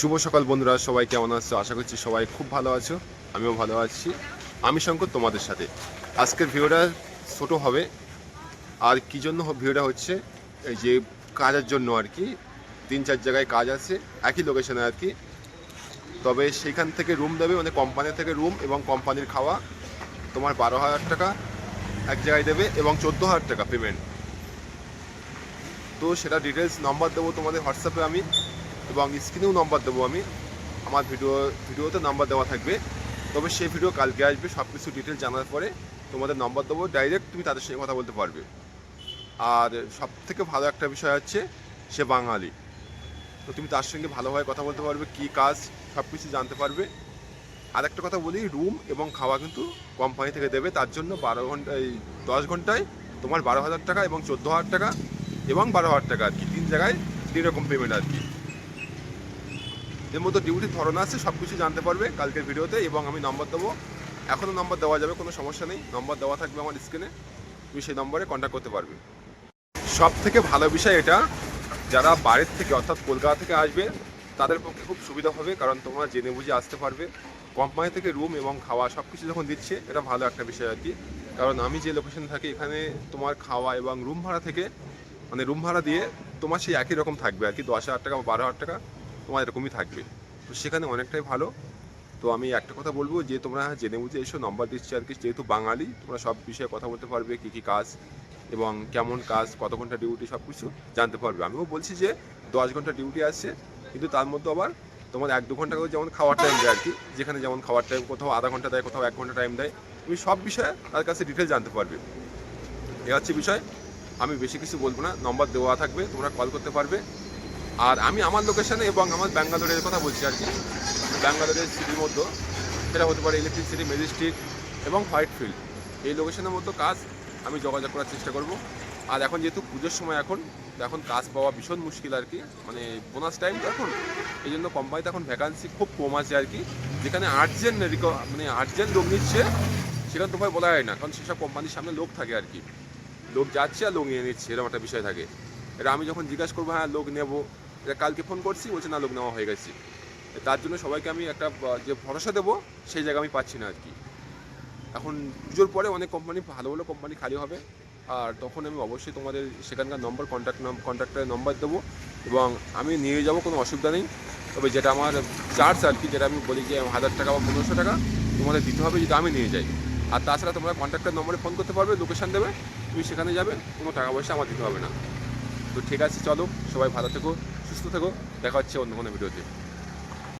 শুভ সকাল বন্ধুরা, সবাই কেমন আছো? আশা করছি সবাই খুব ভালো আছো, আমিও ভালো আছি। আমি শঙ্কর, তোমাদের সাথে। আজকের ভিডিওটা ছোটো হবে, আর কি জন্য ভিডিওটা হচ্ছে, এই যে কাজের জন্য আর কি, তিন চার জায়গায় কাজ আছে, একই লোকেশনে আর কি। তবে সেখান থেকে রুম দেবে মানে কোম্পানি থেকে রুম এবং কোম্পানির খাওয়া, তোমার বারো হাজার টাকা এক জায়গায় দেবে এবং চোদ্দ হাজার টাকা পেমেন্ট তো সেটা ডিটেলস নাম্বার দেবো তোমাদের হোয়াটসঅ্যাপে আমি। এবং স্ক্রিনেও নাম্বার দেবো আমি। আমার ভিডিও, ভিডিওতে নাম্বার দেওয়া থাকবে। তবে সেই ভিডিও কালকে আসবে সব কিছু ডিটেল জানার পরে তোমাদের নাম্বার দেবো। ডাইরেক্ট তুমি তাদের সঙ্গে কথা বলতে পারবে। আর সব থেকে ভালো একটা বিষয় হচ্ছে, সে বাঙালি। তো তুমি তার সঙ্গে ভালোভাবে কথা বলতে পারবে, কী কাজ সব কিছু জানতে পারবে। আর একটা কথা বলি রুম এবং খাওয়া কিন্তু কোম্পানি থেকে দেবে। তার জন্য বারো ঘণ্টা, এই দশ ঘন্টায় তোমার বারো হাজার টাকা এবং চোদ্দ হাজার টাকা এবং বারো হাজার টাকা আর কি। তিন জায়গায় তিন রকম পেমেন্ট আর কি। এর মধ্যে ডিউটির ধরন আছে সব কিছু জানতে পারবে কালকের ভিডিওতে এবং আমি নম্বর দেবো। এখনও নম্বর দেওয়া যাবে, কোনো সমস্যা নেই। নম্বর দেওয়া থাকবে আমার স্ক্রিনে তুমি সেই নম্বরে কন্ট্যাক্ট করতে পারবে। সব থেকে ভালো বিষয় এটা, যারা বাইরের থেকে অর্থাৎ কলকাতা থেকে আসবে, তাদের পক্ষে খুব সুবিধা হবে, কারণ তোমরা জেনে বুঝে আসতে পারবে। কোম্পানি থেকে রুম এবং খাওয়া সব কিছু যখন দিচ্ছে, এটা ভালো একটা বিষয় আর কি। কারণ আমি যে লোকেশনে থাকি, এখানে তোমার খাওয়া এবং রুম ভাড়া থেকে মানে রুম ভাড়া দিয়ে তোমার সেই একই রকম থাকবে আর কি, দশ হাজার টাকা বা বারো হাজার টাকা। তোমার এরকমই থাকবে। তো সেখানে অনেকটাই ভালো। তো আমি একটা কথা বলব যে, তোমরা জেনে বুঝে এসো নম্বর দিচ্ছি আর কি। যেহেতু বাঙালি, তোমরা সব বিষয়ে কথা বলতে পারবে, কী কী কাজ এবং কেমন কাজ, কত ঘণ্টা ডিউটি সব কিছু জানতে পারবে। আমিও বলছি যে, দশ ঘণ্টা ডিউটি আছে, কিন্তু তার মধ্যে আবার তোমার এক দু ঘণ্টা করে যেমন খাওয়ার টাইম দেয় আর কি, যেখানে যেমন খাওয়ার টাইম কোথাও আধা ঘণ্টা দেয়, কোথাও এক ঘণ্টা টাইম দেয়, তুমি সব বিষয়ে তার কাছে ডিটেল জানতে পারবে। এ হচ্ছে বিষয়। আমি বেশি কিছু বলব না নম্বর দেওয়া থাকবে, তোমরা কল করতে পারবে। আর আমি আমার লোকেশানে এবং আমার ব্যাঙ্গালোরের কথা বলছি আর কি। ব্যাঙ্গালোরের সিটির মধ্যে, সেটা হতে পারে ইলেকট্রিক সিটি ম্যাজিস্ট্রেট এবং হোয়াইট ফিল্ড এই লোকেশনের মতো কাজ আমি যোগাযোগ করার চেষ্টা করব। আর এখন যেহেতু পুজোর সময় এখন এখন কাজ পাওয়া ভীষণ মুশকিল আর কি। মানে বোনাস টাইম তো এখন। এই জন্য কোম্পানিতে এখন ভ্যাকান্সি খুব কম আছে আর কি। যেখানে আর্জেন্ট মানে আর্জেন্ট লোক নিচ্ছে সেখানে তোমায় বলা হয় না। কারণ সেসব কোম্পানির সামনে লোক থাকে আর কি। লোক যাচ্ছে আর লোক নিয়ে নিচ্ছে, এরকম একটা বিষয় থাকে। এটা আমি যখন জিজ্ঞাসা করব হ্যাঁ লোক নেব। এটা কালকে ফোন করছি, বলছে, না, লোক নেওয়া হয়ে গেছে। তার জন্য সবাইকে আমি একটা যে ভরসা দেবো, সেই জায়গা আমি পাচ্ছি না আর কি। এখন পুজোর পরে অনেক কোম্পানি ভালো ভালো কোম্পানি খালি হবে। আর তখন আমি অবশ্যই তোমাদের সেখানকার নম্বর কন্ট্যাক্ট কন্ট্যাক্টের নম্বর দেবো এবং আমি নিয়ে যাব, কোনো অসুবিধা নেই। তবে যেটা আমার চার্জ আর কি, যেটা আমি বলি যে হাজার টাকা বা পনেরোশো টাকা, তোমাদের দিতে হবে যদি আমি নিয়ে যাই। আর তাছাড়া তোমরা কন্ট্যাক্টের নম্বরে ফোন করতে পারবে লোকেশান দেবে, তুমি সেখানে যাবে, কোনো টাকা পয়সা আমার দিতে হবে না। তো ঠিক আছে চলো সবাই ভালো থেকো সুস্থ থেকো দেখা হচ্ছে অন্য কোনো ভিডিওতে।